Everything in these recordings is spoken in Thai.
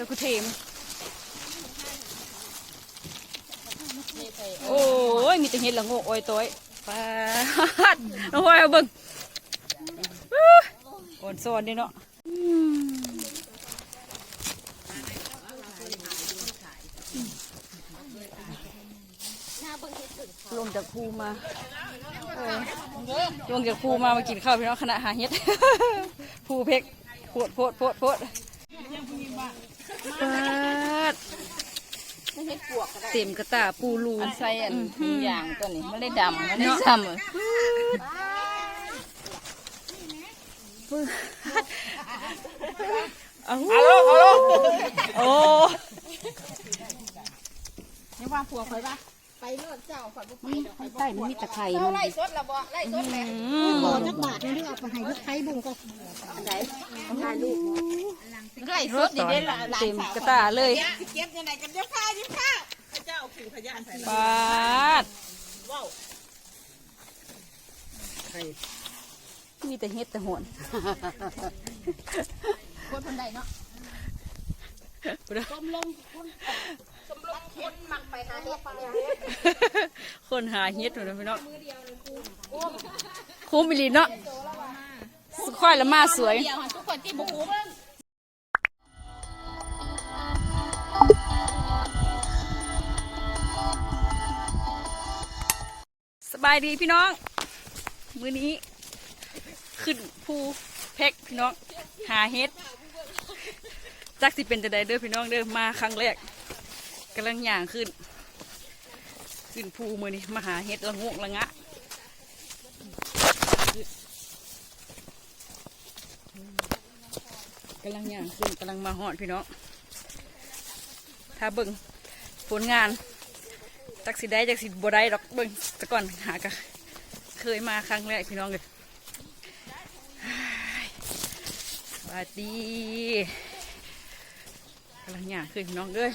จ้าคือเทมโอ้ยมีแต่เห็ดละงกโอ้ยตัวปาดน้องพลอยเอาเบิ่งอื้ออ่อนซนดิเนาะอืมลงจากภูมาลงจากภูมามากินข้าวพี่น้องคณะหาเห็ดภูเพกโพดโพดโพดโพด ปาดเต็มกระตาปูรูอันใส่อันมีอย่างตัวนี้มันได้ดำมันได้ซ้ำเลยเอาฮัลโหลฮัลโหลโอ้นี่ว่าผัวคอยปะไปโลดเจ้าขอบุกไปเดี๋ยวใต้มันมีตะไคร่เรามันไล่สดละบ่ไล่สดแหละขอจักบาทนี่เอาไปให้ลูกไข่บุ้งก็อันไหนถ่ายรูป ไล่สดดีเด้ละหลานเต็มกระตาเลยเก็บยังไงกันเดี๋ยวข้ายิ้มข้าเจ้าผิวพยานใส่ปาดว้าวมีแต่เฮ็ดแต่หอนคนคนใดเนาะกลมลงคุณกลมลงคนหมักไปหาเห็ดไปเลยคนหาเฮ็ดหนูนะพี่น้องคุ้มอีหลีเนาะค่อยละมาสวยเดียวทุกคนที่บุกสบายดีพี่น้อง มือนี้ ขึ้นภูเพกพี่น้อง หาเฮ็ดจักสิเป็นจะได้เด้อพี่น้องเด้อมาครั้งแรกกำลังย่างขึ้น ขึ้นภูมือนี้มาหาเฮ็ดละงกละงะกำลังย่างขึ้นกำลังมาหอดพี่น้องถ้าเบิ่งผลงานจักสิได้จักสิบ่ได้ดอกเบิ่ง แต่ก่อนหากะเคยมาครั้งแรกพี่น้องเลยสวัสดีกำลังหยาขึ้นพี่น้องเอ้ย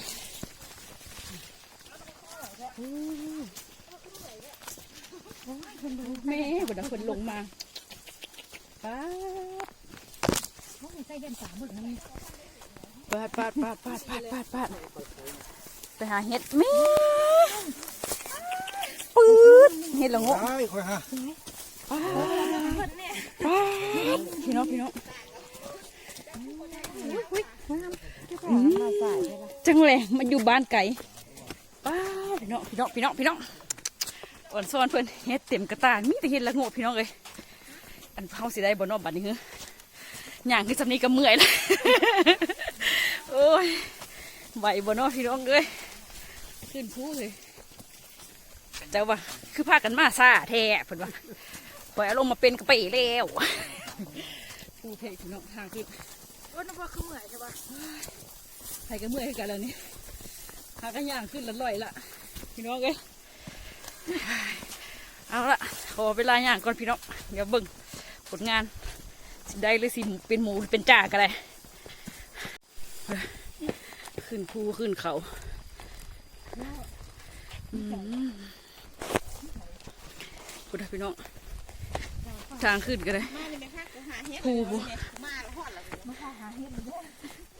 แม่บดาเพิ่นลงมาป้าดเขาใส่เด่นสามหมื่นนี่ปาดปาดปาดปาดปาดปาดปาไปหาเห็ดแม่ ดเห็ดละโงกใช่ค่อยฮะป้าดป้าดพี่น้องพี่น้องอืมจังเลยมาอยู่บ้านไก่ป้าดพี่น้องพี่น้องพี่น้องพี่น้องอ่อนซ้อนเพิ่นเฮ็ดเต็มกระตามีแต่เฮ็ดละโงกพี่น้องเลยอันเฮาสิได้บ่เนอกบัดนี้เหรอย่างคือสำนี้ก็เมื่อยแล้วโอ้ยไหวบ่เนอพี่น้องเอ้ยขึ้นพูเลยเจ้าว่าคือพากันมาซาแท้เพิ่นว่าปล่อยอารมณ์มาเป็นกระเป๋แล้วผู้เพพี่น้องทางขึ้นว่าน้ำว่าคือเหมื่อยใช่ปะใครก็เมื่อยคือกันแล้วนี่หากันย่างขึ้นละลอยละพี่น้องเอ้ยเอาละขอเวลาย่างก่อนพี่น้องเดี๋ยวเบิ่งผลงานสิได้หรือสิเป็นหมูหรือเป็นจ่าก็ได้ขึ้นภูขึ้นเขาอืม พูดนะพี่น้อง ทางขึ้นกันเลยมาเลยไหมคะกูหาเห็ดภูภูมาแล้วหอดแล้ว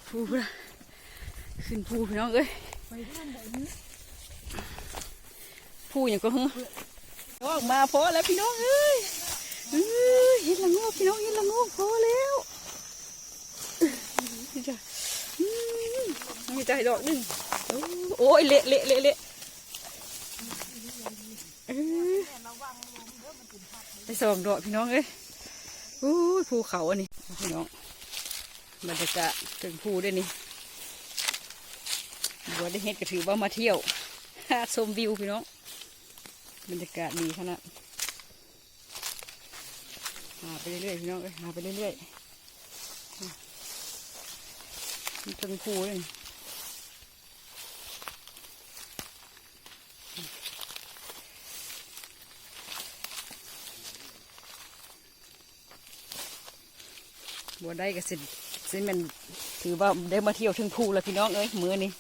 ภูพูดนะขึ้นภูพี่น้องเอ้ยภูอย่างก็ฮึออกมาพอแล้วพี่น้องเอ้ยเอ้ยเห็นละโงกพี่น้องเห็นละโงกพอแล้วนี่จ้ะอืมนี่จ้ะดอกหนึ่งโอ้โอ้ยเละเละเละเละเอ้ยไป สองดอกพี่น้องเอ้ยอู้ภูเขาอันนี้พี่น้องบรรยากาศถึงภูด้วยนี่บัวได้เฮ็ดก็ถือว่ามาเที่ยวชมวิวพี่น้องบรรยากาศดีขนาดหาไปเรื่อยๆพี่น้องเอ้ยหาไปเรื่อยๆมันถึงภูเลย บัวได้ก็สิสิมันถือว่าได้มาเที่ยวถึงภูแล้วพี่น้องเอ้ยมือนี้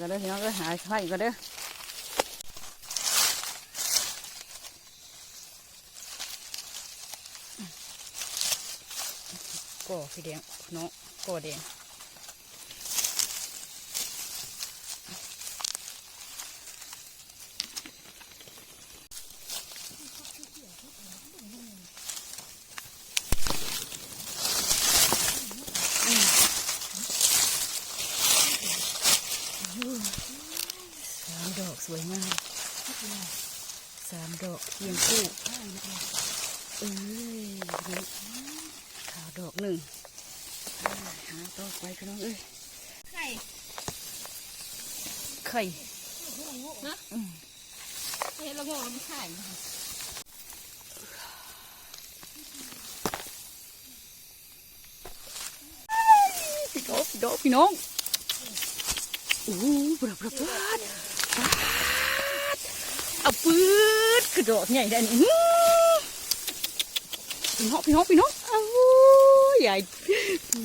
ก็ได้อพี่น้องเอ้ยหาไข่ก็เด้อก่อพี่แดงเนาะก่อแดง เยียงคู่เอ้ยนี่ขาวดอกหนึ่งอ่าหาต่อไปพี่น้องเอ้ย ไข่ ไข่เฮ้ยเราโง่เราไม่ขายพี่โดพี่โดพี่น้องโอ้โหปลาปลาปลาดปลาดเอาปืดกระโดดใหญ่ได้นี่อื้อพี่น้องพี่น้องพี่น้องเอ้าใหญ่อื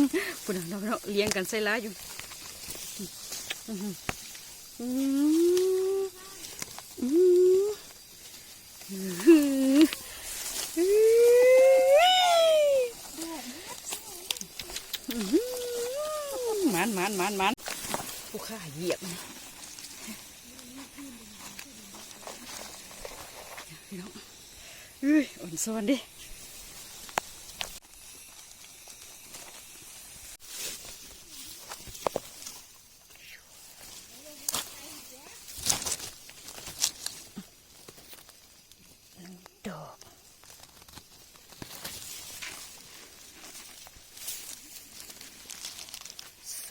มปุ่นเราเราเลี้ยงกันใส่ล้าอยู่อื มันมันมันมันผู้ข้าเหยียบพี่น้องเอ้ยอ่อนซ้อนดิ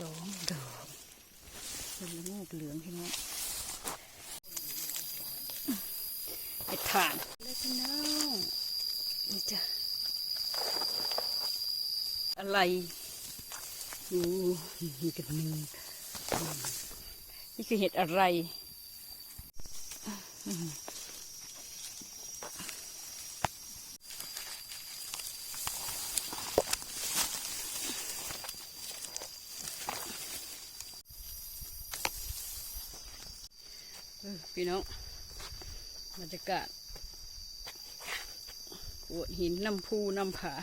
องดอกเป็นละงูกเหลืองพี่น้องเห็ดถ่านแล้วพี่น้องนี่จ้ะอะไรอู้มีกันหนึ่งนี่คือเห็ดอะไรอืมเออพี่น้องบรรยากาศโขดหินน้ำพูน้ำผา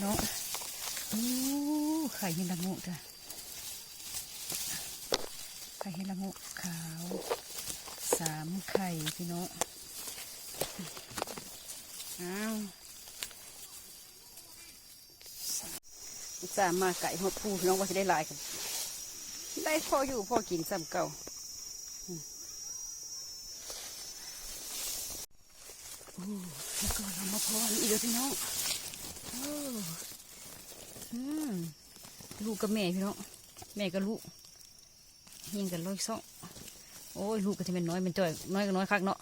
เนาะโอ้ไข่เห็นละโงกจ้ะไข่เห็นละโงกขาวสามไข่พี่น้องอ้าวสามมาไก่หดพูพี่น้องว่าจะได้หลายกัน ได้พออยู่พอกินซ้ำเก่าอืมโอ้ แล้วก็เรามาพออีกแล้วพี่น้องโอ้อืมลูกกับแม่พี่น้องแม่กับลูกยิงกันร้อยสองโอ้ยลูกก็จะเป็นน้อยเป็นจ่อยน้อยก็น้อยคักเนาะ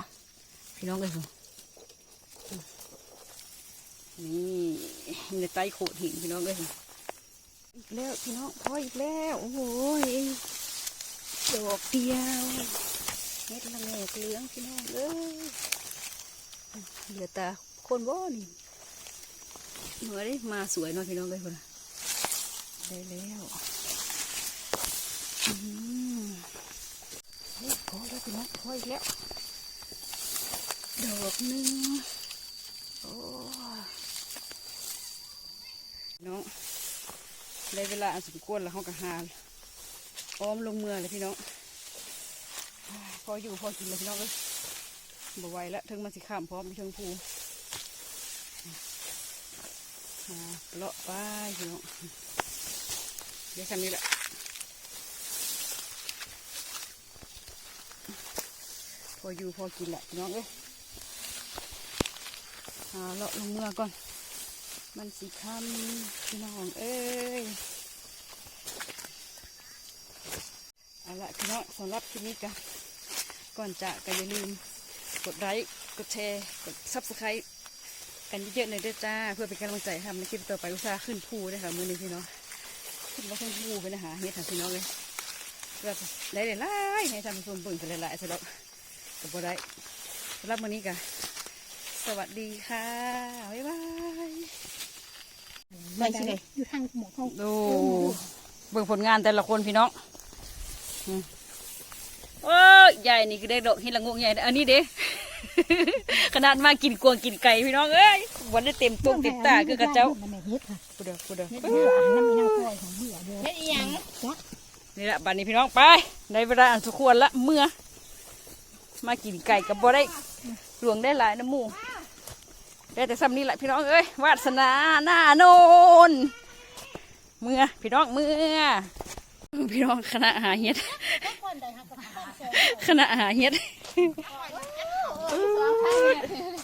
พี่น้องเลยนี่ในใต้โขดหินพี่น้องเลยอีกแล้วพี่น้องพออีกแล้วโอ้โหดอกเดียวเม็ดละแม่เหลืองพี่น้องเอ้ย เหลือตาคนบ่นี่เมื่อได้มาสวยเนาะพี่น้องเลยคนน่ะได้แล้วอืมเฮ้ยพอแล้วพี่น้องพออีกแล้วดอกหนึ่งโอ้น้องได้เวลาอันสมควรแล้วเขาก็หาอ้อมลงเมืองเลยพี่น้องพออยู่พอกินเลยพี่น้องเลย บ่ไหวแล้วถึงมาสิข้ามพร้อมเชิงภูเลาะไปพี่น้องเดี๋ยวคันนี้แหละพออยู่พอกินแหละพี่น้องเอ้ยเลาะลงเมือก่อน มันสีคำพี่น้องเอ้ยเอาละพี่น้องสำหรับคลิปนี้กันก่อนจากก็อย่าลืม ดไลค์กดแชร์กดซับสไครต์กันเยอะๆหน่อยด้วยจ้า เพื่อเป็นกำลังใจทำในคลิปต่อไปอุตส่าห์ขึ้นภูด้วยค่ะมือนี้พี่น้องขึ้นมาขึ้นภูไปนะหาเฮ็ดหาพี่น้องเลยเพื่อได้หลายๆให้ทำผู้ชมเบิ่งกันหลายๆสำหรับกับบ่ได้สำหรับมื้อนี้กันสวัสดีค่ะ บ๊ายบายไม่ใช่อยู่ทางหมอเขาดูเบิ่งผลงานแต่ละคนพี่น้องอืม โอ้ยใหญ่นี่ก็ได้ดอกเห็ดละงงใหญ่อันนี้เด้ ขนาดมากินกวางกินไก่พี่น้องเอ้ยวันได้เต็มตุ้มเต็มตาคือกระเจ้าแม่เฮ็ดค่ะกูเด้อกูเด้อเฮ็ดเบื่อน้ำมีน้ำก้อยของเบื่อเด้อเฮ็ดอีหยังนี่แหละบัดนี้พี่น้องไปในเวลาอันสมควรละเมื่อ มากินไก่กับบ่ได้หลวงได้หลายน้ำหมูได้แต่ซ้ำนี้แหละพี่น้องเอ้ยวาสนาหน้าโนนเมื่อพี่น้องเมื่อ พี่น้องคณะหาเฮ็ดคนใดหากับคณะหาเฮ็ด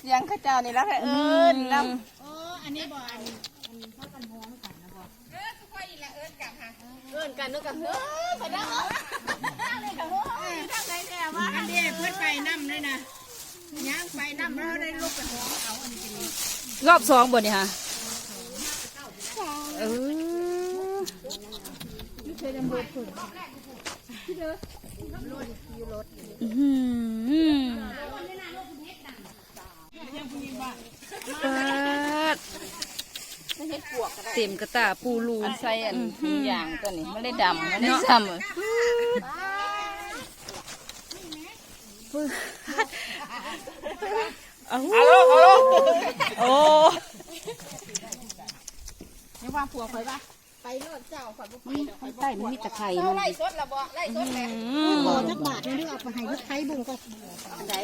เสียงเข้าเจ้านี่แล้วเอิ้นแล้วโอ้อันนี้บ่อันเอิ้นกันนึกกันเฮ้ยไปได้อันนี้เพิ่นไปน้ำเลยนะย่างไปน้ำแล้วได้ลูกกันหัวเขาอันนี้รอบสองบ่นี่ค่ะเอออื้อหือปาด เต็มกระตาปูรูนใส่อันมีอย่างตัวนี้ไมันได้ดำไมันได้ซ้ำอะเอาโอ้ยังว่าผัวคอยว่า ไปรถเจ้าคอยบ่ไปดอกใต้มันมีตะไคร้เอามันไล่สดละบ่ไล่สดแล้วบ่จักบาทนึงเอาไปให้ลูกไทยเบิ่งก็อันใด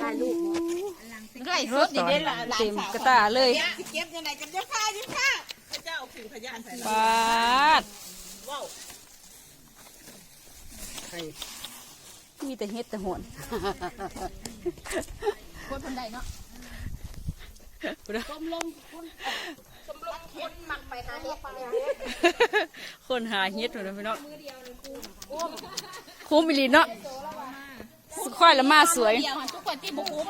ถ่ายรูปไล่สรดถนี่ตอนเด้ล่ะเต็มกระตาเลยสิเก็บยังไงกันจะพาจะพาปาดมีแต่เฮ็ดแต่หอนคนคนใดเนาะ สมลงคนสมลงคนหมักไปหาเห็ดเนี่ยคนหาเฮ็ดอยู่นะพี่น้องคุ้มอีหลีเนาะค่อยละมาสวย เดียวหันทุกคนที่บ่คุ้ม